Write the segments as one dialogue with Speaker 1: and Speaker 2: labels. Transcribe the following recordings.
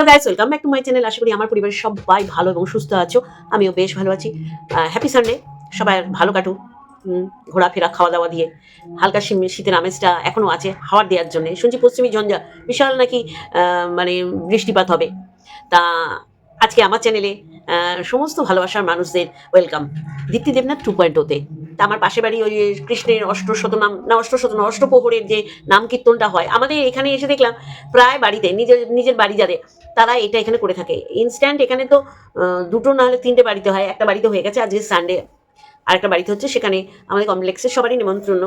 Speaker 1: Hello guys welcome back to my channel আশা করি আমার পরিবারের সবাই ভালো এবং সুস্থ আছো। আমিও বেশ ভালো আছি। হ্যাপি সানডে সবাই ভালো কাটুক। ঘোরাফেরা খাওয়া দাওয়া দিয়ে। হালকা শীত- শীতের আমেজটা এখনও আছে হাওয়ার দেওয়ার জন্য। শুনছি পশ্চিমী ঝঞ্ঝা, বিশাল নাকি মানে বৃষ্টিপাত হবে। তা আজকে আমার চ্যানেলে সমস্ত ভালোবাসার মানুষদের welcome Dipti Debnath two point ওতে তা। আমার পাশে বাড়ি ওই কৃষ্ণের অষ্টশত নাম না অষ্টশত না অষ্টপ্রহরের যে নাম কীর্তনটা হয়, আমাদের এখানে এসে দেখলাম, প্রায় বাড়িতে, নিজের নিজের বাড়ি যাদের, তারা এটা এখানে করে থাকে। ইনস্ট্যান্ট এখানে তো দুটো না হলে তিনটে বাড়িতে হয়, একটা বাড়িতে হয়ে গেছে আজকে সানডে আর একটা বাড়িতে হচ্ছে সেখানে আমাদের কমপ্লেক্সের সবারই নিমন্ত্রণ।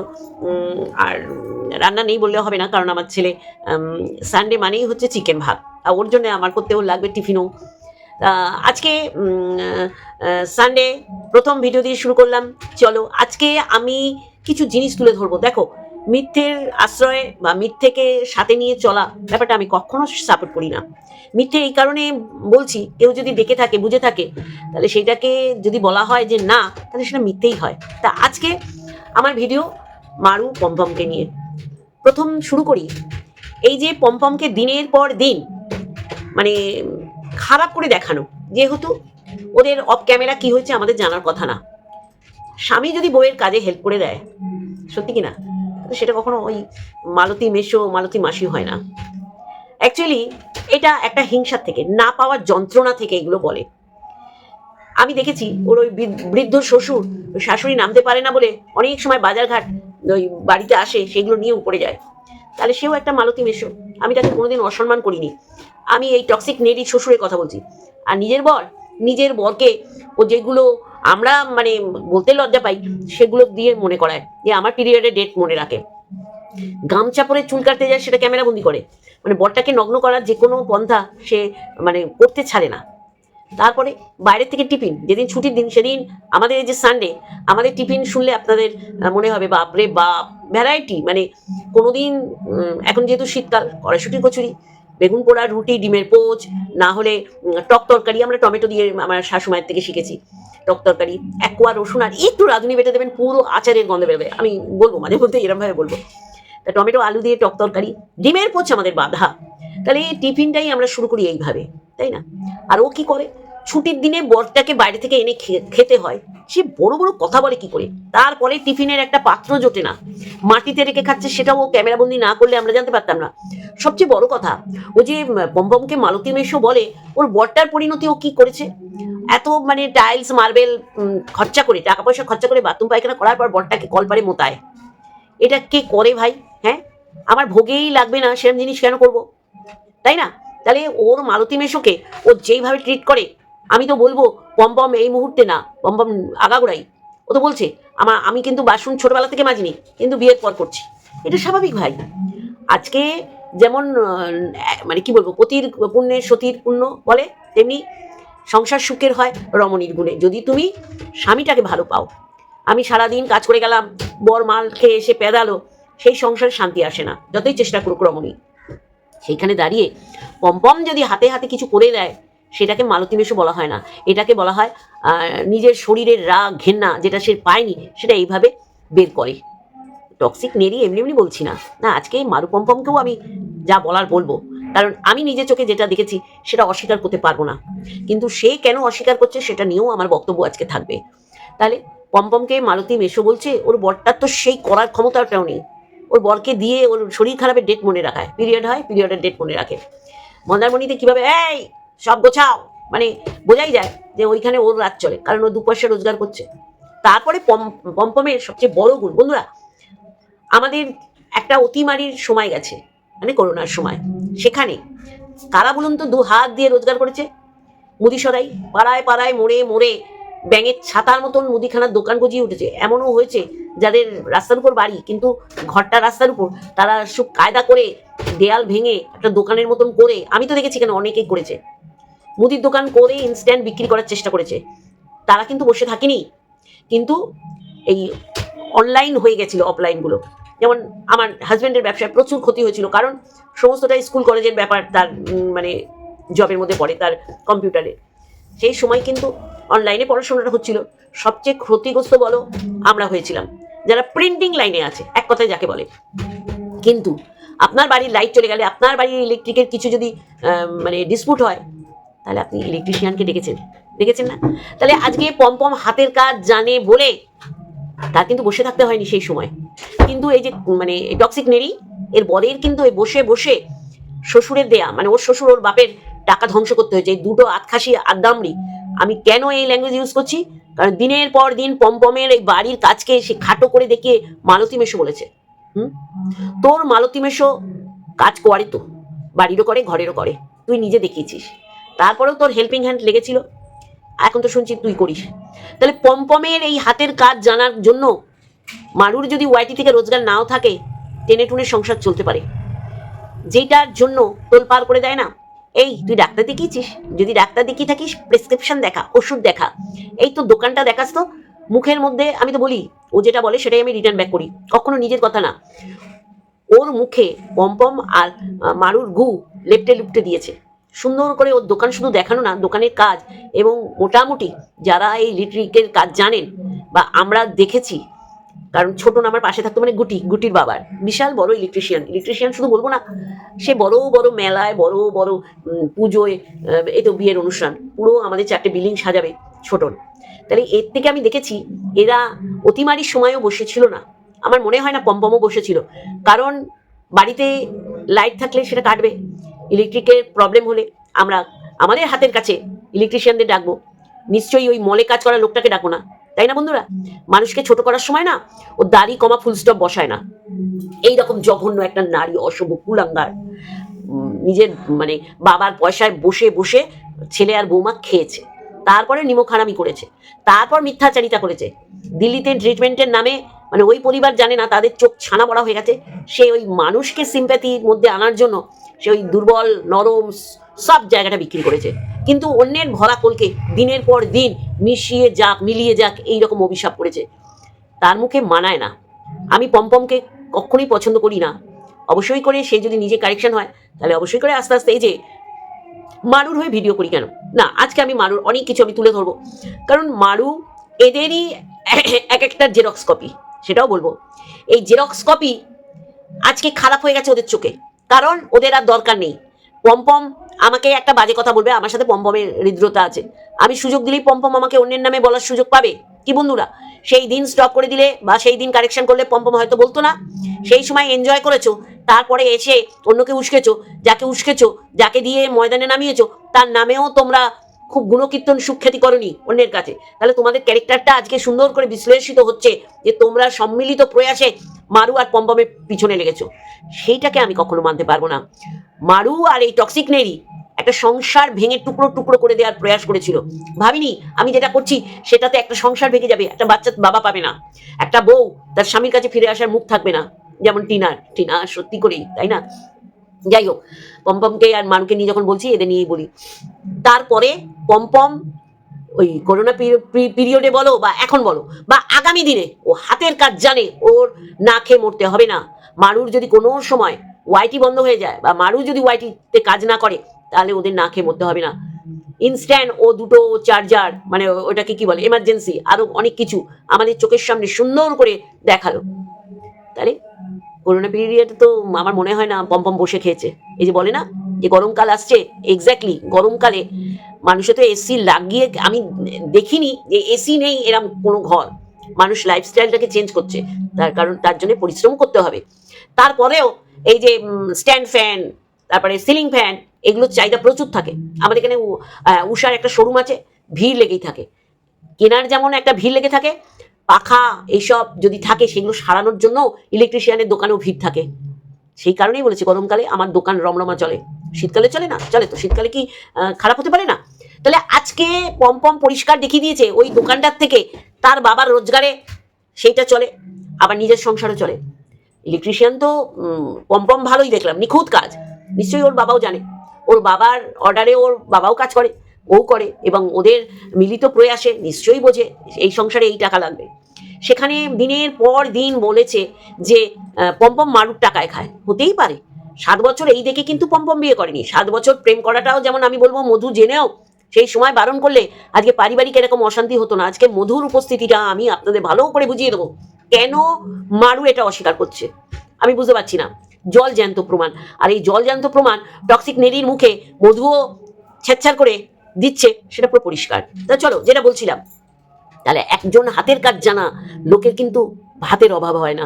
Speaker 1: আর রান্না নেই বললেও হবে না, কারণ আমার ছেলে সানডে মানেই হচ্ছে চিকেন ভাত। আর ওর জন্য আমার করতেও লাগবে টিফিনও। আজকে সানডে প্রথম ভিডিও দিয়ে শুরু করলাম। চলো, আজকে আমি কিছু জিনিস তুলে ধরবো। দেখো, মিথ্যের আশ্রয়ে বা মিথ্যেকে সাথে নিয়ে চলা ব্যাপারটা আমি কখনো সাপোর্ট করি না। মিথ্যে এই কারণে বলছি, কেউ যদি দেখে থাকে, বুঝে থাকে, তাহলে সেইটাকে যদি বলা হয় যে না, তাহলে সেটা মিথ্যেই হয়। তা আজকে আমার ভিডিও মারু পম্পমকে নিয়ে। প্রথম শুরু করি, এই যে পম্পমকে দিনের পর দিন মানে খারাপ করে দেখানো। যেহেতু ওদের অফ ক্যামেরা কি হয়েছে আমাদের জানার কথা না। স্বামী যদি বউয়ের কাজে হেল্প করে দেয়, সত্যি কি না? সেটা কখনো ওই মালতী মেশো মালতী মাসি হয় না। অ্যাকচুয়ালি এটা একটা হিংসার থেকে, না পাওয়ার যন্ত্রণা থেকে এগুলো বলে। আমি দেখেছি, ওর ওই বৃদ্ধ- শ্বশুর শাশুড়ি নামতে পারে না বলে অনেক সময় বাজারঘাট ওই বাড়িতে আসে, সেগুলো নিয়ে উপরে যায়। তাহলে সেও একটা মালতী মেশো আমি তাকে কোনোদিন অসম্মান করিনি। আমি এই টক্সিক নেডি শ্বশুরের কথা বলছি। আর নিজের বর নিজের বরকে ও যেগুলো আমরা মানে বলতে লজ্জা পাই সেগুলো দিয়ে মনে করায় যে আমার পিরিয়ডের ডেট মনে রাখে। গামছা পরে চুল কাটতে যায় সেটা ক্যামেরা বন্দি করে। মানে বরটাকে নগ্ন করার যে কোনো পন্থা সে মানে করতে ছাড়ে না। তারপরে বাইরের থেকে টিফিন যেদিন ছুটির দিন সেদিন আমাদের এই যে সানডে আমাদের টিফিন শুনলে আপনাদের মনে হবে বাপরে বাপ! ভ্যারাইটি মানে কোনোদিন উম, এখন যেহেতু শীতকাল কড়াইশুটির কচুরি বেগুন পোড়া, রুটি, ডিমের পোচ, না হলে টক তরকারি, আমরা টমেটো দিয়ে আমার শাশুমায়ের থেকে শিখেছি। টক তরকারি এক রসুন আর একটু রাঁধুনি বেটে দেবেন, পুরো আচারের গন্ধ বেরোবে। আমি বলব, মাঝে মধ্যে এরমভাবে বলব। তা টমেটো, আলু দিয়ে টক তরকারি, ডিমের পোচ আমাদের বাধা। তাহলে এই টিফিনটাই আমরা শুরু করি এইভাবে, তাই না? আর ও কি করে? ছুটির দিনে বরটাকে বাইরে থেকে এনে খেতে হয়। সে বড় বড় কথা বলে কি করে? তারপরে টিফিনের একটা পাত্র জোটে না। মাটিতে রেখে খাচ্ছে, সেটাও ও ক্যামেরাবন্দি না করলে আমরা জানতে পারতাম না। সবচেয়ে বড় কথা, ও যে বমবমকে মালতী মেশো বলে, ওর বরটার পরিণতি ও কি করেছে? এত মানে টাইলস মার্বেল খরচা করে টাকা পয়সা খরচা করে বাথরুম পায়খানা করার পর বরটাকে কলপারে মোতায়। এটা কে করে ভাই হ্যাঁ? আমার ভোগেই লাগবে না সেরকম জিনিস কেন করব? তাই না? তাহলে ওর মালতী মেশোকে ও যেইভাবে ট্রিট করে আমি তো বলব পম্পম এই মুহূর্তে না পম্পম আগাগোড়াই। ও তো বলছে, আমার, আমি কিন্তু বাসন ছোটবেলা থেকে মাজিনি, কিন্তু বিয়ের পর করছি। এটা স্বাভাবিক ভাই। আজকে যেমন মানে কি বলব, পতির পুণ্যের সতীর পুণ্য বলে, তেমনি সংসার সুখের হয় রমণীর গুণে। যদি তুমি স্বামীটাকে ভালো পাও, আমি সারাদিন কাজ করে গেলাম, বর মাল খেয়ে এসে পেদালো, সেই সংসারে শান্তি আসে না। যতই চেষ্টা করুক রমণী। সেইখানে দাঁড়িয়ে পম্পম যদি হাতে হাতে কিছু করে দেয় সেটাকে মালতী মেশো বলা হয় না। এটাকে বলা হয় নিজের শরীরের রাগ, ঘেন্না যেটা সে পায়নি, সেটা এইভাবে বের করে। টক্সিক নেরি এমনি এমনি বলছি না। না, আজকে মারু পম্পমকেও আমি যা বলার বলব। কারণ আমি নিজের চোখে যেটা দেখেছি, সেটা অস্বীকার করতে পারব না। কিন্তু সে কেন অস্বীকার করছে, সেটা নিয়েও আমার বক্তব্য আজকে থাকবে। তাহলে পম্পমকে মালতী মেশো বলছে, ওর বরটার তো সেই করার ক্ষমতাটাও নেই। ওর বরকে দিয়ে ওর শরীর খারাপের ডেট মনে রাখায়। পিরিয়ড হয় পিরিয়ডের ডেট মনে রাখে। মন্দারমণিতে কীভাবে, এই সব গোছাও। মানে বোঝাই যায় যে ওইখানে ওর রাত চলে, কারণ ও দু পয়সা রোজগার করছে। তারপরে পম, পম্পমের সবচেয়ে বড় গুণ, বন্ধুরা, আমাদের একটা অতিমারির সময় গেছে মানে করোনার সময়। সেখানে কারা বলুন তো দু হাত দিয়ে রোজগার করেছে? মুদিসরাই পাড়ায় পাড়ায় মোড়ে মোড়ে ব্যাঙের ছাতার মতন মুদিখানার দোকান গজিয়ে উঠেছে। এমনও হয়েছে যাদের রাস্তার উপর বাড়ি, কিন্তু ঘরটা রাস্তার উপর। তারা সব কায়দা করে দেয়াল ভেঙে একটা দোকানের মতন করে, আমি তো দেখেছি এখানে অনেকেই করেছে। মুদির দোকান করে ইনস্ট্যান্ট বিক্রি করার চেষ্টা করেছে। তারা কিন্তু বসে থাকেনি। কিন্তু এই অনলাইন হয়ে গেছিল অফলাইনগুলো যেমন আমার হাজব্যান্ডের ব্যবসায় প্রচুর ক্ষতি হয়েছিল, কারণ সমস্তটা স্কুল কলেজের ব্যাপার, তার মানে জবের মধ্যে পড়ে তার কম্পিউটারে সেই সময় কিন্তু অনলাইনে পড়াশোনাটা হচ্ছিল। সবচেয়ে ক্ষতিগ্রস্ত বলো, আমরা হয়েছিলাম। যারা প্রিন্টিং লাইনে আছে, এক কথায় যাকে বলে। কিন্তু আপনার বাড়ির লাইট চলে গেলে, আপনার বাড়ির ইলেকট্রিকের কিছু যদি মানে ডিসপুট হয়, তাহলে আপনি ইলেকট্রিশিয়ানকে ডেকেছেন। দেখেছেন না? তাহলে আজকে পম্পম হাতের কাজ জানে বলে তার কিন্তু বসে থাকতে হয়নি সেই সময়। কিন্তু এই যে মানে টক্সিক নেরি এর বরের কিন্তু এই বসে বসে শ্বশুরের দেয়া মানে ওর শ্বশুর ওর বাপের টাকা ধ্বংস করতে হয়েছে। এই দুটো আতখাসি আদামরি আমি কেন এই ল্যাঙ্গুয়েজ ইউজ করছি? কারণ দিনের পর দিন পমপমের এই বাড়ির কাজকে সে খাটো করে দেখিয়ে মালতী মেশো বলেছে। হুম? তোর মালতী মেশো কাজ করে তো, বাড়িরও করে, ঘরেরও করে, তুই নিজে দেখিয়েছিস। তারপরেও তোর হেল্পিং হ্যান্ড লেগেছিল। এখন তো শুনছি তুই করিস। তাহলে পমপমের এই হাতের কাজ জানার জন্য মারুর যদি ওয়াইটি থেকে রোজগার নাও থাকে, টেনে টুনে সংসার চলতে পারে। যেটার জন্য তোল পার করে দেয় না এই, তুই ডাক্তার দেখিয়েছিস? যদি ডাক্তার দেখিয়ে থাকিস প্রেসক্রিপশন দেখা, ওষুধ দেখা। এই তো দোকানটা দেখাস তো। মুখের মধ্যে, আমি তো বলি, ও যেটা বলে সেটাই আমি রিটার্ন ব্যাক করি। কখনো নিজের কথা না। ওর মুখে পম্পম আর মারুর গু লেপটে লুপটে দিয়েছে। সুন্দর করে ওর দোকান শুধু দেখানো না, দোকানের কাজ এবং মোটামুটি যারা এই ইলেকট্রিকের কাজ জানেন বা আমরা দেখেছি কারণ ছোট না, আমার পাশে থাকতো মানে গুটি, গুটির বাবার। বিশাল বড় ইলেকট্রিশিয়ান ইলেকট্রিশিয়ান শুধু বলব না, সে বড় বড় মেলায়, বড় বড় পুজোয় এই তো বিয়ের অনুষ্ঠান। পুরো আমাদের চারটে বিল্ডিং সাজাবে ছোটন তাহলে এর থেকে আমি দেখেছি, এরা অতিমারির সময়ও বসেছিল না। আমার মনে হয় না পম্পমও বসেছিল। কারণ বাড়িতে লাইট থাকলে সেটা কাটবে। ইলেকট্রিকের প্রবলেম হলে আমরা, আমাদের হাতের কাছে ইলেকট্রিশিয়ানদের ডাকবো। নিশ্চয়ই ওই মলে কাজ করা লোকটাকে ডাকবো না। তাই না বন্ধুরা? মানুষকে ছোট করার সময় না, ও দাড়ি কমা ফুল স্টপ বসায় না। এই রকম জঘন্য একটা নারী অশুভ কুলাঙ্গার নিজের মানে বাবার পয়সায় বসে বসে ছেলে আর বৌমা খেয়েছে। তারপরে নিমক হারামি করেছে। তারপর মিথ্যাচারিতা করেছে। দিল্লিতে ট্রিটমেন্টের নামে মানে ওই পরিবার জানে না, তাদের চোখ ছানা বড়া হয়ে গেছে। সে ওই মানুষকে সিম্প্যাথির মধ্যে আনার জন্য, সে ওই দুর্বল, নরম, সব জায়গাটা বিক্রি করেছে। কিন্তু অন্যের ভরা কোলকে দিনের পর দিন মিশিয়ে যাক, মিলিয়ে যাক, এইরকম অভিশাপ করেছে তার মুখে মানায় না। আমি পম্পমকে কখনোই পছন্দ করি না। অবশ্যই করে সে যদি নিজে কারেকশন হয়, তাহলে অবশ্যই করে আস্তে আস্তে এই যে মারুর হয়ে ভিডিও করি কেন? না, আজকে আমি মারুর অনেক কিছু আমি তুলে ধরবো। কারণ মারু এদেরই এক একটা জেরক্স কপি, সেটাও বলব। এই জেরক্স কপি আজকে খারাপ হয়ে গেছে ওদের চোখে। কারণ ওদের আর দরকার নেই। পম্পম আমাকে একটা বাজে কথা বলবে, আমার সাথে পম্পমের হৃদ্রতা আছে। আমি সুযোগ দিলেই পম্পম আমাকে অন্যের নামে বলার সুযোগ পাবে। কি বন্ধুরা? সেই দিন স্টপ করে দিলে বা সেই দিন কারেকশন করলে পম্পম হয়তো বলতো না। সেই সময় এনজয় করেছ, তারপরে এসে অন্যকে উস্কেছো, যাকে উস্কেছো, যাকে দিয়ে ময়দানে নামিয়েছো, তার নামেও তোমরা খুব গুণকীর্তন সুখ্যাতি করনি অন্যের কাছে। তাহলে তোমাদের ক্যারেক্টারটা আজকে সুন্দর করে বিশ্লেষিত হচ্ছে যে তোমরা সম্মিলিত প্রয়াসে মারু আর পম্পমের পিছনে লেগেছো। সেইটাকে আমি কখনো মানতে পারব না। মারু আর এই টক্সিক নেরি একটা সংসার ভেঙে টুকরো টুকরো করে দেওয়ার প্রয়াস করেছিল। ভাবিনি, আমি যেটা করছি সেটাতে একটা সংসার ভেঙে যাবে, একটা বাচ্চা বাবা পাবে না। একটা বউ তার স্বামীর কাছে ফিরে আসার মুখ থাকবে না। যেমন টিনার টিনা সত্যি করেই, তাই না? যাই হোক পম্পমকে আর মানুকে নিয়ে যখন বলছি, এদের নিয়েই বলি। তারপরে পম্পম ওই করোনা পিরিয়ডে বলো বা এখন বলো, বা আগামী দিনে ও হাতের কাজ জানে, ওর না খেয়ে মরতে হবে না। মারুর যদি কোনো সময় ওয়াইটি বন্ধ হয়ে যায় বা মারু যদি ওয়াইটিতে কাজ না করে, তাহলে ওদের না খেয়ে মরতে হবে না। ইনস্ট্যান্ট ও দুটো চার্জার মানে ওটাকে কি বলে এমার্জেন্সি আরও অনেক কিছু আমাদের চোখের সামনে সুন্দর করে দেখাল। তাহলে করোনা পিরিয়ডে তো আমার মনে হয় না পম্পম বসে খেয়েছে। এই যে বলে না, যে গরমকাল আসছে এক্স্যাক্টলি গরমকালে মানুষে তো এসি লাগিয়ে, আমি দেখিনি যে এসি নেই এরম কোনো ঘর। মানুষ লাইফস্টাইলটাকে চেঞ্জ করছে, তার কারণ, তার জন্য পরিশ্রম করতে হবে। তারপরেও এই যে স্ট্যান্ড ফ্যান তারপরে সিলিং ফ্যান এগুলোর চাহিদা প্রচুর থাকে। আমাদের এখানে উষার একটা শোরুম আছে, ভিড় লেগেই থাকে। কেনার যেমন একটা ভিড় লেগে থাকে পাখা এইসব যদি থাকে, সেগুলো সারানোর জন্য ইলেকট্রিশিয়ানের দোকানেও ভিড় থাকে। সেই কারণেই বলেছি, গরমকালে আমার দোকান রমরমা চলে। শীতকালে চলে না? চলে তো। শীতকালে কি খারাপ হতে পারে না? তাহলে আজকে পম্পম পরিষ্কার দেখিয়ে দিয়েছে, ওই দোকানটার থেকে তার বাবার রোজগারে সেইটা চলে, আবার নিজের সংসারও চলে। ইলেকট্রিশিয়ান তো পম্পম ভালোই দেখলাম। নিখুঁত কাজ। নিশ্চয়ই ওর বাবাও জানে। ওর বাবার অর্ডারে ওর বাবাও কাজ করে। ও করে এবং ওদের মিলিত প্রয়াসে নিশ্চয়ই বোঝে এই সংসারে এই টাকা লাগবে। সেখানে দিনের পর দিন বলেছে যে পম্পম মারুর টাকায় খায়। হতেই পারে। সাত বছর এই দেখে কিন্তু পম্পম বিয়ে করেনি। সাত বছর প্রেম করাটাও যেমন আমি বলব, মধু জেনেও সেই সময় বারণ করলে আজকে পারিবারিক এরকম অশান্তি হতো না। আজকে মধুর উপস্থিতিটা আমি আপনাদের ভালো করে বুঝিয়ে দেবো। কেন মারু এটা অস্বীকার করছে? আমি বুঝতে পারছি না। জল জ্যান্ত প্রমাণ। আর এই জল জ্যান্ত প্রমাণ টক্সিক নেরির মুখে মধুও ছেচ্ছার করে দিচ্ছে, সেটা পুরো পরিষ্কার। তা চলো, যেটা বলছিলাম, তাহলে একজন হাতের কাজ জানা, লোকের কিন্তু হাতের অভাব হয় না।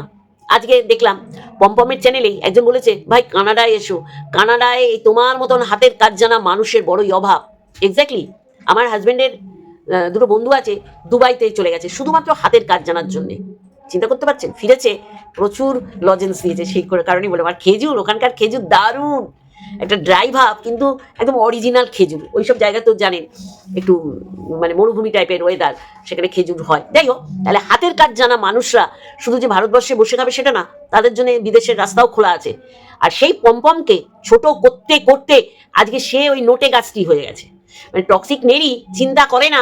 Speaker 1: আজকে দেখলাম, পম্পমের চ্যানেলেই একজন বলেছে, ভাই, কানাডায় এসো। কানাডায় তোমার মতন হাতের কাজ জানা মানুষের বড়ই অভাব। এক্স্যাক্টলি আমার হাজবেন্ডের দুটো বন্ধু আছে, দুবাইতে চলে গেছে, শুধুমাত্র হাতের কাজ জানার জন্যে। চিন্তা করতে পারছেন? ফিরেছে, প্রচুর লজেন্স নিয়েছে সেই করে কারণেই বলে আর খেজুর, ওখানকার খেজুর দারুণ! একটা ড্রাই ভাব, কিন্তু একদম অরিজিনাল খেজুর। ওইসব জায়গা তো জানেন, একটু মানে মরুভূমি টাইপের ওয়েদার সেখানে খেজুর হয়। যাই হোক, তাহলে হাতের কাজ জানা মানুষরা, শুধু যে ভারতবর্ষে বসে খাবে সেটা না, তাদের জন্য বিদেশের রাস্তাও খোলা আছে। আর সেই পম্পমকে ছোট করতে করতে, আজকে সে ওই নোটে গাছটি হয়ে গেছে। মানে টক্সিক নেরি চিন্তা করে না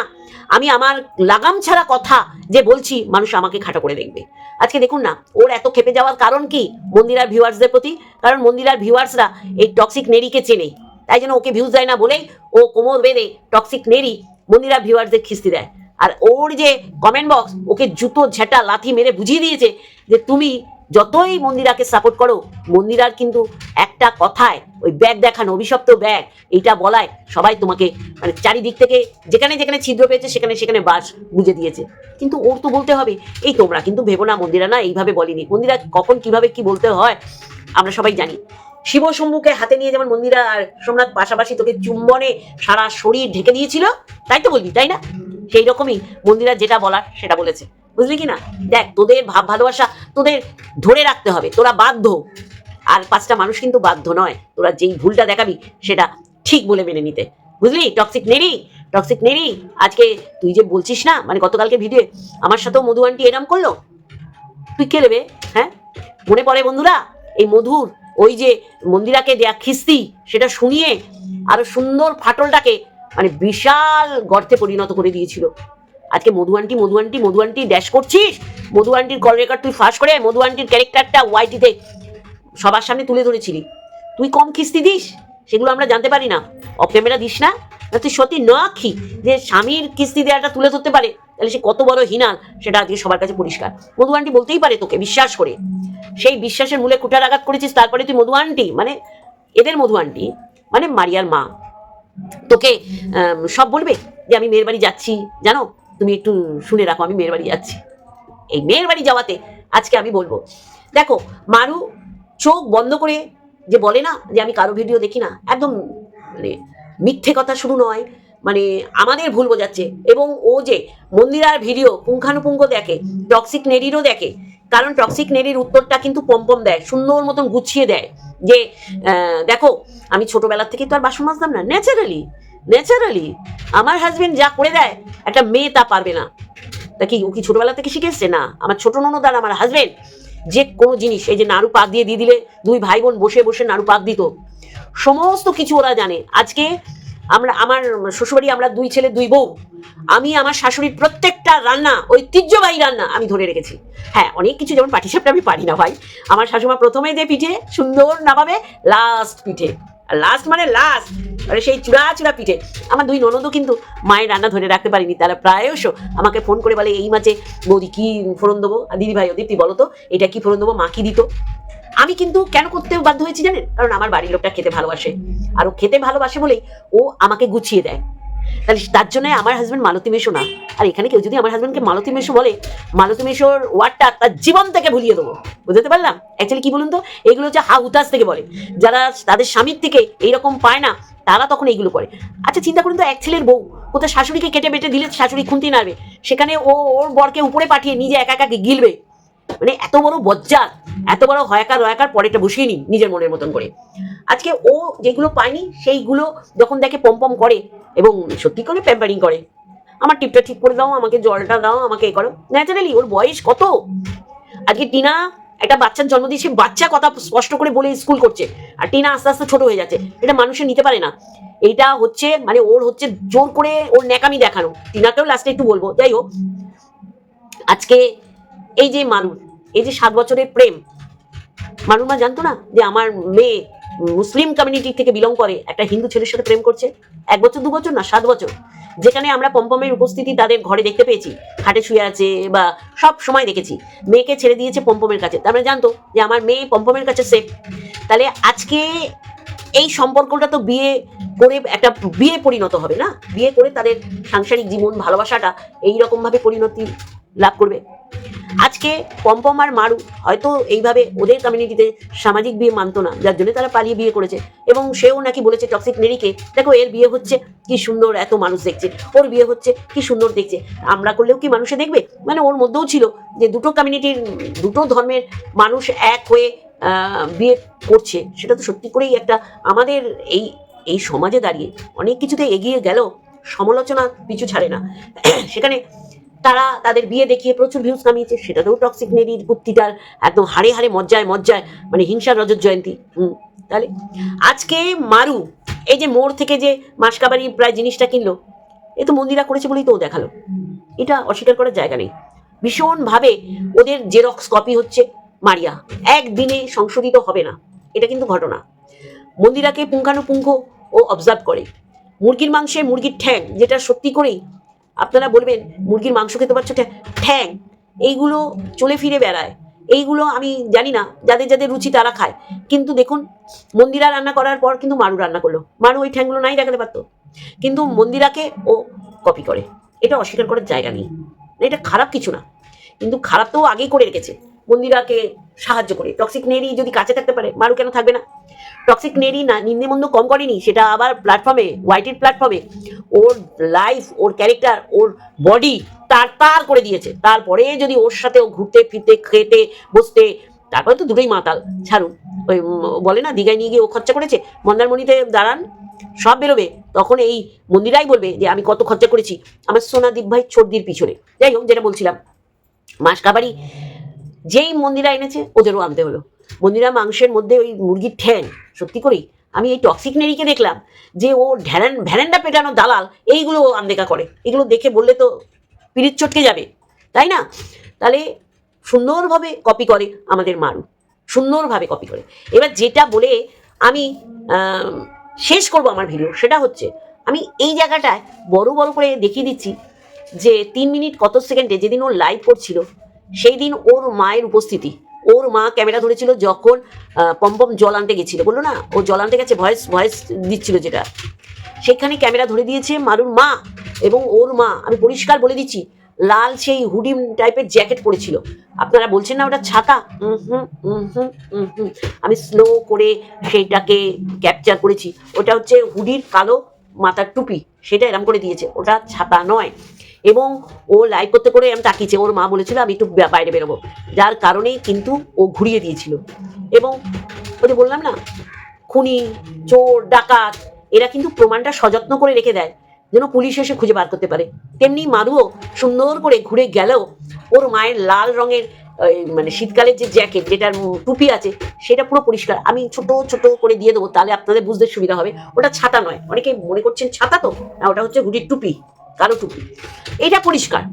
Speaker 1: আমি আমার লাগাম ছাড়া কথা যে বলছি, মানুষ আমাকে খাটো করে দেখবে। আজকে দেখুন না, ওর এত খেপে যাওয়ার কারণ কি? মন্দিরার ভিউয়ার্সদের প্রতি? কারণ মন্দিরার ভিউয়ার্সরা এই টক্সিক নেরিকে চেনে। তাই জন্য ওকে ভিউজ দেয় না বলেই ও কোমর বেঁধে টক্সিক নেরি মন্দিরা ভিউয়ার্সদের খিস্তি দেয়। আর ওর যে কমেন্ট বক্স ওকে জুতো, ঝেঁটা, লাথি মেরে বুঝিয়ে দিয়েছে যে তুমি যতই মন্দিরাকে সাপোর্ট করো, মন্দিরার কিন্তু একটা কথায় ওই ব্যাগ দেখানো, অভিশপ্ত ব্যাগ এইটা বলায় সবাই তোমাকে মানে চারিদিক থেকে যেখানে যেখানে ছিদ্র পেয়েছে, সেখানে সেখানে বাস বুঝে দিয়েছে। কিন্তু ওর তো বলতে হবে, এই তোমরা কিন্তু ভেবো না, মন্দিরা না এইভাবে বলিনি। মন্দিরা কখন কীভাবে কি বলতে হয়, আমরা সবাই জানি। শিব শম্ভুকে হাতে নিয়ে যেমন মন্দিরা আর সোমনাথ পাশাপাশি তোকে চুম্বনে সারা শরীর ঢেকে দিয়েছিল, তাই তো বলবি তাই না? সেই রকমই মন্দিরা যেটা বলার সেটা বলেছে। বুঝলি কি না দেখ, তোদের ভাব ভালোবাসা তোদের ধরে রাখতে হবে। তোরা বাধ্য। আর পাঁচটা মানুষ কিন্তু বাধ্য নয়। তোরা যেই ভুলটা দেখাবি, সেটা ঠিক বলে মেনে নিতে। বুঝলি? টক্সিক নেরি টক্সিক নেরি আজকে তুই যে বলছিস না মানে গতকালকে ভিডিও আমার সাথেও মধু আন্টি এরম করল। তুই কে নেবে? হ্যাঁ? মনে পড়ে বন্ধুরা? এই মধুর, ওই যে মন্দিরাকে দেয়া খিস্তি, সেটা শুনিয়ে আরও সুন্দর ফাটলটাকে মানে বিশাল গর্তে পরিণত করে দিয়েছিল। আজকে Madhu aunty Madhu aunty Madhu aunty dash করছিস? মধু আন্টির কল রেকর্ড তুই ফাঁস করে মধু আন্টির ক্যারেক্টারটা ওয়াইটিতে সবার সামনে তুলে ধরেছিলি। তুই কম খিস্তি দিস? সেগুলো আমরা জানতে পারি না। অফ ক্যামেরা দিস না। তুই সত্যি নখি যে স্বামীর কিস্তি দেওয়াটা তুলে ধরতে পারে, তাহলে সে কত বড় হিনাল, সেটা আজকে সবার কাছে পরিষ্কার। মধু আন্টি বলতেই পারে তোকে, বিশ্বাস করে। সেই বিশ্বাসের মূলে কুটার আঘাত করেছিস, তারপরে তুই মধু আন্টি মানে এদের মধু আন্টি মানে মারিয়ার মা। তোকে সব বলবে যে আমি মেয়ের বাড়ি যাচ্ছি, জানো? তুমি একটু শুনে রাখো, আমি মেয়ের বাড়ি যাচ্ছি। এই মেয়ের বাড়ি যাওয়াতে আজকে আমি বলব। দেখো, মারু চোখ বন্ধ করে যে বলে না যে আমি কারও ভিডিও দেখি না, একদম মানে মিথ্যে কথা শুরু নয় মানে আমাদের ভুল বোঝাচ্ছে। এবং ও যে মন্দিরার ভিডিও পুঙ্খানুপুঙ্খ দেখে, টক্সিক নেরিরও দেখে, কারণ টক্সিক নেরির উত্তরটা কিন্তু পম্পম দেয়, সুন্দর মতন গুছিয়ে দেয় যে দেখো, আমি ছোটবেলার থেকে তো আর বাসন মাজতাম না ন্যাচারালি ন্যাচারালি আমার হাজবেন্ড যা করে দেয়, একটা মেয়ে তা পারবে না। তা কি, ও কি ছোটবেলা থেকে শিখে না, আমার ছোট ননদ আর আমার হাজবেন্ড যে কোনো জিনিস, এই যে নাড়ু পাক দিয়ে দিয়ে দিলে, দুই ভাই বোন বসে বসে নাড়ু পাক দিত। সমস্ত কিছু ওরা জানে। আজকে আমরা, আমার শ্বশুরবাড়ি, আমরা দুই ছেলে, দুই বউ। আমি, আমার শাশুড়ির প্রত্যেকটা রান্না, ঐতিহ্যবাহী রান্না আমি ধরে রেখেছি। হ্যাঁ অনেক কিছু, যেমন পাটিসাপটা আমি পারি না ভাই। আমার শাশুমা প্রথমে যে পিঠে সুন্দর নামাবে লাস্ট পিঠে। লাস্ট মানে লাস্ট মানে সেই চূড়া চূড়া পিঠে। আমার দুই ননদও কিন্তু মায়ের রান্না ধরে রাখতে পারিনি। তারা প্রায়শ আমাকে ফোন করে বলে, এই মাঝে বৌদি কি ফোরন দেবো? দিদি ভাই দীপ্তি বলো তো, এটা কি ফোরন দেবো? মা কি দিত? আমি কিন্তু কেন করতে বাধ্য হয়েছি জানেন? কারণ আমার বাড়ির লোকটা খেতে ভালোবাসে। আর ও খেতে ভালোবাসে বলেই ও আমাকে গুছিয়ে দেয়। তাহলে তার জন্য আমার হাজবেন্ড মালতী মেশো না। আর এখানে কেউ যদি আমার হাজবেন্ডকে মালতী মেশো বলে, মালতী মেশোর ওয়ার্ডটা তার জীবন থেকে ভুলিয়ে দেবো। বুঝতে পারলাম? অ্যাকচুয়ালি কি বলুন তো? এগুলো হচ্ছে হা হুতাস থেকে বলে। যারা তাদের স্বামীর থেকে এইরকম পায় না, তারা তখন এইগুলো করে। আচ্ছা চিন্তা করুন তো, এক ছেলের বউ কোথায় শাশুড়িকে কেটে বেটে দিলে শাশুড়ি খুন্তি নাড়বে। সেখানে ও, ওর বরকে উপরে পাঠিয়ে নিজে একা একা গিলবে। মানে এত বড় বজ্জাত, এত বড় হয়াকার, রয়াকার পরেটা বসিয়ে নি নিজের মনের মতন করে। আজকে ও যেগুলো পায়নি, সেইগুলো যখন দেখে পম্পম করে এবং সত্যি করে প্যাম্পারিং করে, আমার টিপটা ঠিক করে দাও, আমাকে জলটা দাও, আমাকে এ করো। ন্যাচারালি ওর বয়স কত? আজকে টিনা একটা বাচ্চার জন্ম দিয়েছে বাচ্চা কথা স্পষ্ট করে বলে স্কুল করছে, আর টিনা আস্তে আস্তে ছোট হয়ে যাচ্ছে। এটা মানুষে নিতে পারে না। এইটা হচ্ছে মানে ওর হচ্ছে জোর করে ওর ন্যাকামি দেখানো। টিনাকেও লাস্টে একটু বলব। যাই হোক, আজকে এই যে মারুর এই যে সাত বছরের প্রেম। মারুর মা জানতো না যে আমার মেয়ে মুসলিম কমিউনিটি থেকে বিলং করে, একটা হিন্দু ছেলের সাথে প্রেম করছে? এক বছর, দু বছর না, সাত বছর। যেখানে আমরা পম্পমের উপস্থিতি তাদের ঘরে দেখতে পেয়েছি। খাটে শুয়ে আছে বা সব সময় দেখেছি। মেয়েকে ছেড়ে দিয়েছে পম্পমের কাছে। তার মানে জানতো যে আমার মেয়ে পম্পমের কাছে সেফ তাহলে আজকে এই সম্পর্কটা তো বিয়ে করে, একটা বিয়ে পরিণত হবে না? বিয়ে করে তাদের সাংসারিক জীবন, ভালোবাসাটা এই রকম ভাবে পরিণতি লাভ করবে। আজকে পম্পম আর মারু হয়তো এইভাবে ওদের কমিউনিটিতে সামাজিক বিয়ে মানতো না, যার জন্য তারা পালিয়ে বিয়ে করেছে। এবং সেও নাকি বলেছে টক্সিক নেরিকে, দেখো এর বিয়ে হচ্ছে, কি সুন্দর এত মানুষ দেখছে, ওর বিয়ে হচ্ছে, কি সুন্দর দেখছে। আমরা করলেও কি মানুষে দেখবে? মানে ওর মধ্যেও ছিল যে দুটো কমিউনিটির দুটো ধর্মের মানুষ এক হয়ে বিয়ে করছে। সেটা তো সত্যি করেই একটা আমাদের এই এই সমাজে দাঁড়িয়ে অনেক কিছুতে এগিয়ে গেল সমালোচনা পিছু ছাড়ে না। সেখানে তারা তাদের বিয়ে দেখিয়ে প্রচুর ভিউজ কামিয়েছে সেটাতেও টক্সিক নেরির কুত্তিটার একদম হাড়ে হাড়ে মজ্জায় মজ্জায় মানে হিংসার রজত জয়ন্তী। হুম, তাহলে আজকে মারু, এই যে মোড় থেকে যে মাসকাবারি প্রায় জিনিসটা কিনলো, এ তো মন্দিরা করেছে বলেই তো ও দেখাল। এটা অস্বীকার করার জায়গা নেই। ভীষণভাবে ওদের জেরক্স কপি হচ্ছে মারিয়া। একদিনে সংশোধিত হবে না। এটা কিন্তু ঘটনা। মন্দিরাকে পুঙ্খানুপুঙ্খ ও অবজার্ভ করে। মুরগির মাংসে মুরগির ঠ্যাং, যেটা সত্যি করেই আপনারা বলবেন, মুরগির মাংস খেতে পারছ? ঠ্যাং এইগুলো চলে ফিরে বেড়ায়। এইগুলো আমি জানি না, যাদের যাদের রুচি তারা খায়। কিন্তু দেখুন, মন্দিরা রান্না করার পর কিন্তু মারু রান্না করল। মারু ওই ঠ্যাংগুলো নাই দেখাতে পারতো। কিন্তু মন্দিরাকে ও কপি করে। এটা অস্বীকার করার জায়গা নেই। এটা খারাপ কিছু না। কিন্তু খারাপ তো আগেই করে রেখেছে। মন্দিরাকে সাহায্য করে। টক্সিক নেরি যদি কাছে থাকতে পারে, মারু কেন থাকবে না? টক্সিক নেরি না, নিন্দেমন্দ কম করেনি, সেটা আবার প্ল্যাটফর্মে ওয়াইটির প্ল্যাটফর্মে ওর লাইফ ওর ক্যারেক্টার ওর বডি তার তার করে দিয়েছে। তারপরে যদি ওর সাথে ও ঘুরতে, ফিরতে, খেতে, বসতে, তারপরে তো দুটোই মাতাল। ছাড়ুন, ওই বলে না, দীঘায় নিয়ে গিয়ে ও খরচা করেছে? মন্দারমণিতে দাঁড়ান, সব বেরোবে। তখন এই মন্দিরাই বলবে যে, আমি কত খরচা করেছি। আমার সোনাদীপ ভাই চর্দির পিছনে। যাই হোক, যেটা বলছিলাম। মাস কাবারি যেই মন্দিরা এনেছে, ওদেরও আনতে হলো। মন্দিরা মাংসের মধ্যে ওই মুরগির ঠ্যাং, সত্যি করেই। আমি এই টক্সিক নেরিকে দেখলাম যে ও ঢ্যান ভ্যারেন্ডা পেটানো দালাল, এইগুলো ও আনদেখা করে। এগুলো দেখে বললে তো পিরিত চটকে যাবে, তাই না? তাহলে সুন্দরভাবে কপি করে আমাদের মারু। সুন্দরভাবে কপি করে। এবার যেটা বলে আমি শেষ করব আমার ভিডিও সেটা হচ্ছে, আমি এই জায়গাটায় বড় বড় করে দেখিয়ে দিচ্ছি যে তিন মিনিট কত সেকেন্ডে যেদিন ও লাইভ করছিল সেই দিন ওর মায়ের উপস্থিতি। ওর মা ক্যামেরা ধরেছিল যখন পম্পম জল আনতে গেছিল। বলল না, ও জল আনতে গেছে, ভয়েস ভয়েস দিচ্ছিল যেটা। সেখানে ক্যামেরা ধরে দিয়েছে মারুর মা এবং ওর মা। আমি পরিষ্কার বলে দিচ্ছি, লাল সেই হুডিম টাইপের জ্যাকেট পরেছিল। আপনারা বলছেন না ওটা ছাতা? হুম। আমি স্লো করে সেইটাকে ক্যাপচার করেছি। ওটা হচ্ছে হুডির কালো মাথার টুপি। সেটা এরম করে দিয়েছে। ওটা ছাতা নয়। এবং ও লাইভ করতে করে আমি তাকিয়েছে। ওর মা বলেছিল, আমি একটু বাইরে বেরোবো। যার কারণেই কিন্তু ও ঘুরিয়ে দিয়েছিল। এবং ওই যে বললাম না, খুনি, চোর, ডাকাত, এরা কিন্তু প্রমাণটা সযত্ন করে রেখে দেয়, যেন পুলিশ এসে খুঁজে বার করতে পারে। তেমনি মারুও সুন্দর করে ঘুরে গেলেও ওর মায়ের লাল রঙের মানে শীতকালের যে জ্যাকেট যেটার টুপি আছে, সেটা পুরো পরিষ্কার। আমি ছোট ছোট করে দিয়ে দেবো, তাহলে আপনাদের বুঝতে সুবিধা হবে। ওটা ছাতা নয়। অনেকে মনে করছেন ছাতা তো? না, ওটা হচ্ছে হুডির টুপি। কালো টুপি। এটা পরিষ্কার।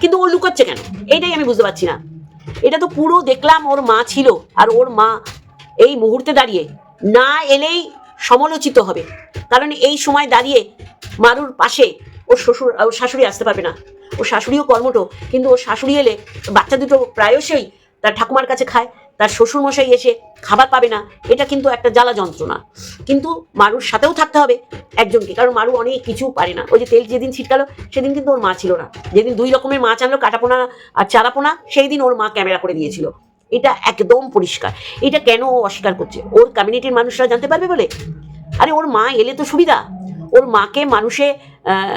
Speaker 1: কিন্তু ও লুকাচ্ছে কেন? এইটাই আমি বুঝতে পারছি না। এটা তো পুরো দেখলাম ওর মা ছিল আর ওর মা এই মুহূর্তে দাঁড়িয়ে না এলেই সমালোচিত হবে। কারণ এই সময় দাঁড়িয়ে মারুর পাশে ওর শ্বশুর ওর শাশুড়ি আসতে পারবে না। ওর শাশুড়িও কর্মটো কিন্তু ওর শাশুড়ি এলে বাচ্চা দুটো প্রায়শই তার ঠাকুমার কাছে খায়। তার শ্বশুর মশাই এসে খাবার পাবে না, এটা কিন্তু একটা জ্বালা যন্ত্রণা। কিন্তু মারুর সাথেও থাকতে হবে একজনকে, কারণ মারু অনেক কিছু পারে না। ওই যে তেল যেদিন ছিটকালো, সেদিন কিন্তু ওর মা ছিল না। যেদিন দুই রকমের মাছ আনলো, কাটাপোনা আর চারাপোনা, সেই দিন ওর মা ক্যামেরা করে দিয়েছিল। এটা একদম পরিষ্কার। এটা কেন ও অস্বীকার করছে? ওর কমিউনিটির মানুষরা জানতে পারবে বলে? আরে ওর মা এলে তো সুবিধা। ওর মাকে মানুষে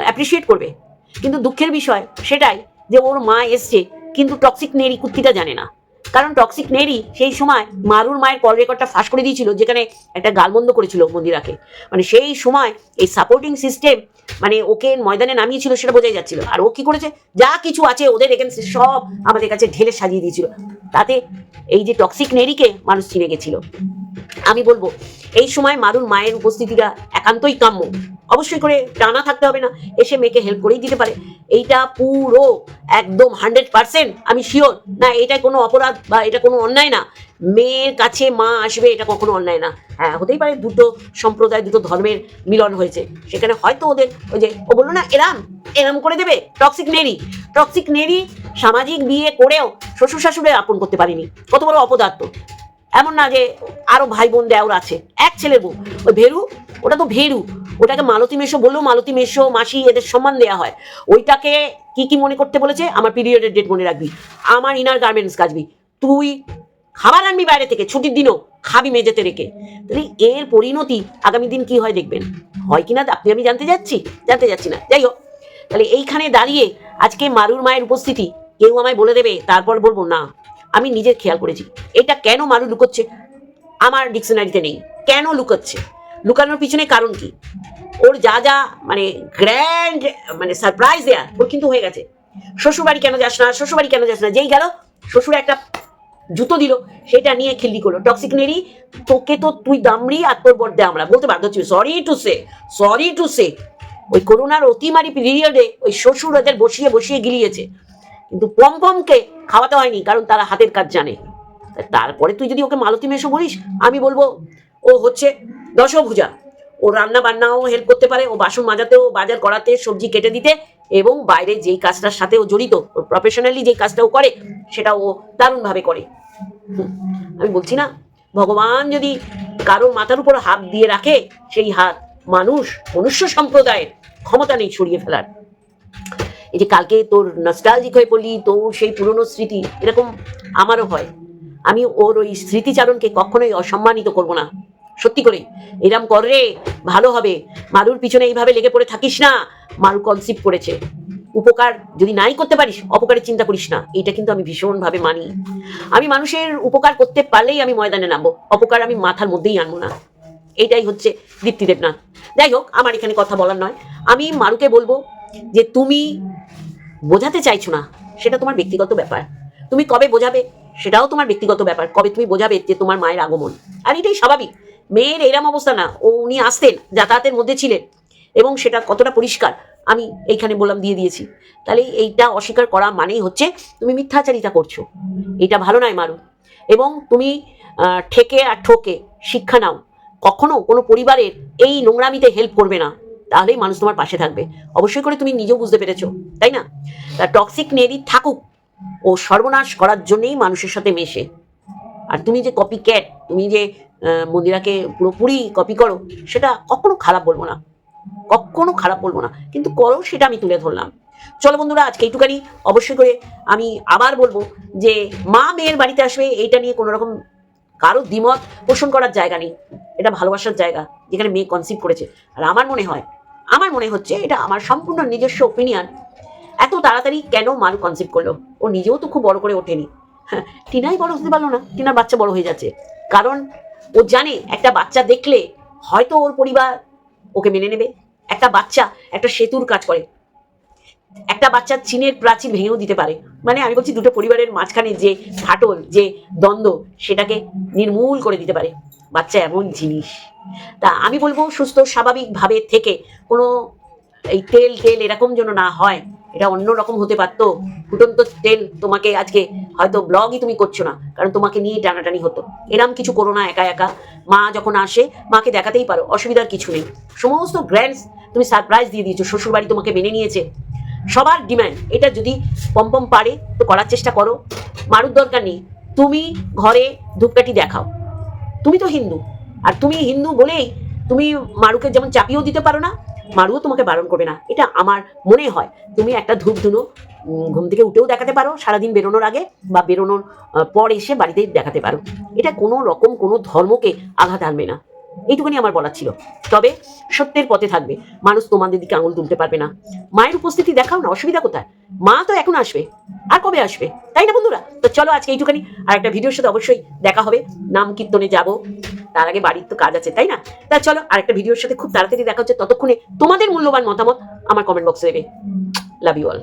Speaker 1: অ্যাপ্রিসিয়েট করবে। কিন্তু দুঃখের বিষয় সেটাই যে ওর মা এসছে, কিন্তু টক্সিক নেরি কুত্তিটা জানে না। কারণ টক্সিক নেরি সেই সময় মারুর মায়ের কল রেকর্ডটা ফাঁস করে দিয়েছিল, যেখানে একটা গালবন্ধ করেছিল মন্দিরাকে। মানে সেই সময় এই সাপোর্টিং সিস্টেম মানে ওকে ময়দানে নামিয়েছিল সেটা বোঝাই যাচ্ছিল। আর ও কি করেছে? যা কিছু আছে ওদের এখানে সব আমাদের কাছে ঢেলে সাজিয়ে দিয়েছিল। তাতে এই যে টক্সিক নেরিকে মানুষ চিনে গেছিল। আমি বলব, এই সময় মারুর মায়ের উপস্থিতিটা একান্তই কাম্য। অবশ্যই করে টানা থাকতে হবে না, এসে মেয়েকে হেল্প করেই দিতে পারে। এইটা পুরো একদম হান্ড্রেড পার্সেন্ট আমি শিওর না, এটা কোনো অপরাধ বা এটা কোনো অন্যায় না। মেয়ের কাছে মা আসবে, এটা কখনো অন্যায় না। হ্যাঁ হতেই পারে দুটো সম্প্রদায়, দুটো ধর্মের মিলন হয়েছে। সেখানে হয়তো ওদের ওই যে, ও বলল না, এরাম এরাম করে দেবে টক্সিক নেরি টক্সিক নেরি সামাজিক বিয়ে করেও শ্বশুর শাশুড়ে আপন করতে পারিনি। কত বড় অপদার্থ। এমন না যে আরও ভাই বোন দেওর আছে। এক ছেলের বউ। ওই ভেরু, ওটা তো ভেরু। ওটাকে মালতী মেশো বললেও মালতী মেশো মাসি এদের সম্মান দেওয়া হয়। ওইটাকে কি কি মনে করতে বলেছে? আমার পিরিয়ডের ডেট মনে রাখবি। আমার ইনার গার্মেন্টস কাচবি। তুই খাবার আনবি বাইরে থেকে, ছুটির দিনও খাবি মেঝেতে রেখে। তাহলে এর পরিণতি আগামী দিন কি হয় দেখবেন? হয় কি কিনা আপনি, আমি জানতে যাচ্ছি? জানতে যাচ্ছি না। যাই হোক, তাহলে এইখানে দাঁড়িয়ে আজকে মারুর মায়ের উপস্থিতি কেউ আমায় বলে দেবে, তারপর বলব না। আমি নিজের খেয়াল করেছি। এটা কেন মারু লুকোচ্ছে? আমার ডিকশনারিতে নেই। কেন লুকোচ্ছে? লুকানোর পিছনে কারণ কি? ওর যা যা মানে গ্র্যান্ড মানে সারপ্রাইজ দেয়া ওর কিন্তু হয়ে গেছে। শ্বশুরবাড়ি কেন যাস না? শ্বশুরবাড়ি কেন যাস না? যেই গেল, শ্বশুর একটা জুতো দিল, সেটা নিয়ে খিল্লি করল। টক্সিক নেরি তোকে তো তুই দামড়ি আর তোর বর আমরা। বলতে বাধ্য হচ্ছি sorry to say sorry to say ওই করোনার অতিমারি পিরিয়ডে ওই শ্বশুর ওদের বসিয়ে বসিয়ে গিলিয়েছে। কিন্তু পমপমকে খাওয়াতে হয়নি, কারণ তারা হাতের কাজ জানে। তারপরে তুই যদি ওকে মালতী মেশো বলিস, আমি বলব, ও হচ্ছে দশভুজা। ও রান্না বান্নাও হেল্প করতে পারে, ও বাসন মাজাতেও বাজার করাতে, সবজি কেটে দিতে, এবং বাইরে যেই কাজটার সাথে ও জড়িত ওর প্রফেশনালি যেই কাজটা ও করে, সেটা ও দারুণভাবে করে। আমি বলছি না, ভগবান যদি কারোর মাথার উপর হাত দিয়ে রাখে, সেই হাত মানুষ, মনুষ্য সম্প্রদায়ের ক্ষমতা নেই ছড়িয়ে ফেলার। এই যে কালকে তোর নস্টালজিক হয়ে পড়লি তোর সেই পুরনো স্মৃতি, এরকম আমারও হয়। আমি ওর ওই স্মৃতিচারণকে কখনোই অসম্মানিত করব না। সত্যি করে, এরম কর রে, ভালো হবে। মারুর পিছনে এইভাবে লেগে পড়ে থাকিস না। মারু কনসিপ্ট করেছে। উপকার যদি নাই করতে পারিস, অপকারের চিন্তা করিস না। এটা কিন্তু আমি ভীষণভাবে মানি। আমি মানুষের উপকার করতে পারলেই আমি ময়দানে নামবো। অপকার আমি মাথার মধ্যেই আনব না। এটাই হচ্ছে দীপ্তি দেবনাথ। যাই হোক, আমার এখানে কথা বলার নয়। আমি মারুকে বলব যে তুমি বোঝাতে চাইছো না, সেটা তোমার ব্যক্তিগত ব্যাপার। তুমি কবে বোঝাবে, সেটাও তোমার ব্যক্তিগত ব্যাপার। কবে তুমি বোঝাবে যে তোমার মায়ের আগমন। আর এটাই স্বাভাবিক। মেয়ের এরম অবস্থা না ও উনি আসতেন, যাতায়াতের মধ্যে ছিলেন, এবং সেটা কতটা পরিষ্কার আমি এইখানে বললাম, দিয়ে দিয়েছি। তাহলে এইটা অস্বীকার করা মানেই হচ্ছে, তুমি মিথ্যাচারিতা করছ। এটা ভালো নয়, মারু। এবং তুমি ঠেকে আর ঠোকে শিক্ষা নাও। কখনো কোনো পরিবারের এই নোংরামিতে হেল্প করবে না। তাহলেই মানুষ তোমার পাশে থাকবে। অবশ্যই করে তুমি নিজেও বুঝতে পেরেছ, তাই না? তা টক্সিক নেরি থাকুক, ও সর্বনাশ করার জন্যই মানুষের সাথে মেশে। আর তুমি যে কপি ক্যাট তুমি যে মন্দিরাকে পুরোপুরি কপি করো, সেটা কখনো খারাপ বলব না। কখনো খারাপ বলব না, কিন্তু করো সেটা আমি তুলে ধরলাম। চলো বন্ধুরা, আজকে এইটুকানি। অবশ্যই করে আমি আবার বলব যে, মা মেয়ের বাড়িতে আসবে, এইটা নিয়ে কোনো রকম কারও দ্বিমত পোষণ করার জায়গা নেই। এটা ভালোবাসার জায়গা, যেখানে মেয়ে কনসিভ করেছে। আর আমার মনে হয় আমার মনে হচ্ছে এটা আমার সম্পূর্ণ নিজস্ব ওপিনিয়ন এত তাড়াতাড়ি কেন মানু কনসিভ করল? ও নিজেও তো খুব বড় করে ওঠেনি। হ্যাঁ টিনাই বড় হতে পারল না, টিনার বাচ্চা বড় হয়ে যাচ্ছে। কারণ ও জানে একটা বাচ্চা দেখলে হয়তো ওর পরিবার ওকে মেনে নেবে। একটা বাচ্চা একটা সেতুর কাজ করে। একটা বাচ্চা চীনের প্রাচীর ভেঙেও দিতে পারে। মানে আমি বলছি দুটো পরিবারের মাঝখানে যে ফাটল, যে দ্বন্দ্ব, সেটাকে নির্মূল করে দিতে পারে। বাচ্চা এমন জিনিস। তা আমি বলব সুস্থ, স্বাভাবিকভাবে থেকে কোনো এই তেল তেল এরকম যেন না হয়, এটা অন্য রকম হতে পারতো। ফুটন্ত তেল তোমাকে আজকে হয়তো ব্লগই তুমি করছ না, কারণ তোমাকে নিয়ে টানাটানি হতো। এরম কিছু করো না একা একা। মা যখন আসে, মাকে দেখাতেই পারো, অসুবিধার কিছু নেই। সমস্ত গ্র্যান্ডস তুমি সারপ্রাইজ দিয়ে দিয়েছ, শ্বশুরবাড়ি তোমাকে মেনে নিয়েছে। সবার ডিমান্ড এটা যদি পম্পম পারে, তো করার চেষ্টা করো। মারুর দরকার নেই। তুমি ঘরে ধূপকাঠি দেখাও। তুমি তো হিন্দু। আর তুমি হিন্দু বলেই তুমি মারুকে যেমন চাপিয়েও দিতে পারো না, মারুও তোমাকে বারণ করবে না। এটা আমার মনে হয়। তুমি একটা ধূপ ধুনো ঘুম থেকে উঠেও দেখাতে পারো, সারাদিন বেরোনোর আগে বা বেরোনোর পর এসে বাড়িতেই দেখাতে পারো। এটা কোনো রকম কোনো ধর্মকে আঘাত আনবে না। এইটুকুনি আমার বলার ছিল। তবে সত্যের পথে থাকবে। মানুষ তোমাদের দিকে আঙুল তুলতে পারবে না। মায়ের উপস্থিতি দেখাও না, অসুবিধা কোথায়? মা তো এখন আসবে। আর কবে আসবে? তাই না বন্ধুরা? তো চলো আজকে এইটুখানি আর একটা ভিডিওর সাথে অবশ্যই দেখা হবে। নাম কীর্তনে যাব। তার আগে বাড়ির তো কাজ আছে, তাই না? তা চলো আর একটা ভিডিওর সাথে খুব তাড়াতাড়ি দেখা হচ্ছে। ততক্ষণে তোমাদের মূল্যবান মতামত আমার কমেন্ট বক্সে দেবে। Love you all